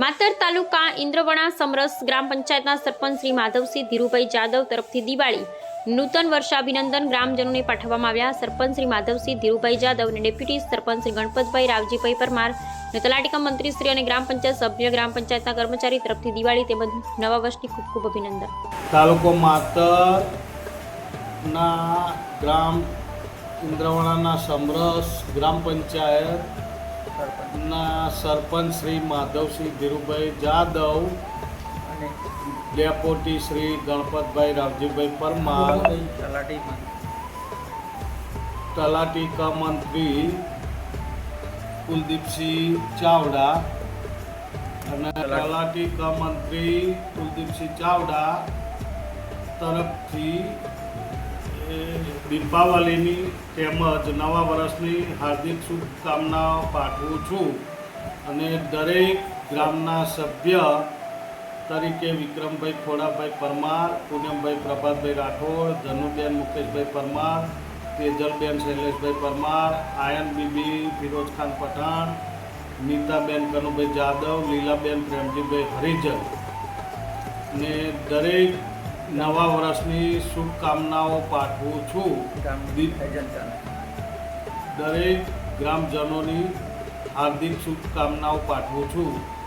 માતર તાલુકા ઇન્દ્રવણા સમરસ ગ્રામ પંચાયતના સરપંચ શ્રી માધવસિંહ ધીરુભાઈ જાદવ તરફથી દિવાળી નૂતન વર્ષાભિનંદન ગ્રામજનોને પાઠવવામાં આવ્યા. સરપંચ શ્રી માધવસિંહ ધીરુભાઈ જાદવ અને ડેપ્યુટી સરપંચ શ્રી ગણપતભાઈ રાવજીભાઈ પરમાર અને તલાટીકા મંત્રી શ્રી અને ગ્રામ પંચાયત સભ્ય ગ્રામ પંચાયતના કર્મચારી તરફથી દિવાળી તેમજ નવા વર્ષની ખૂબ ખૂબ અભિનંદન. તાલુકો માતર ના ગ્રામ ઇન્દ્રવણાના સમરસ ગ્રામ પંચાયત ના સરપંચ શ્રી માધવસિંહ ધીરુભાઈ જાદવ અને ડેપોટી શ્રી ગણપતભાઈ રાવજીભાઈ પરમાર. તલાટી કા મંત્રી કુલદીપસિંહ ચાવડા અને તલાટી કા મંત્રી કુલદીપસિંહ ચાવડા તરફથી દીપાવલીની તેમજ નવા વર્ષની હાર્દિક શુભકામનાઓ પાઠવું છું અને દરેક ગ્રામના સભ્ય તરીકે વિક્રમભાઈ ખોડાભાઈ પરમાર, પૂનમભાઈ પ્રભાતભાઈ રાઠોડ, ધનુબેન મુકેશભાઈ પરમાર, તેજલબેન શૈલેષભાઈ પરમાર, આયન બીબી ફિરોજખાન પઠાણ, નીતાબેન કનુભાઈ જાદવ, લીલાબેન પ્રેમજીભાઈ હરિજન. ને દરેક નવા વર્ષની શુભકામનાઓ પાઠવું છું. દરેક ગ્રામજનોની હાર્દિક શુભકામનાઓ પાઠવું છું.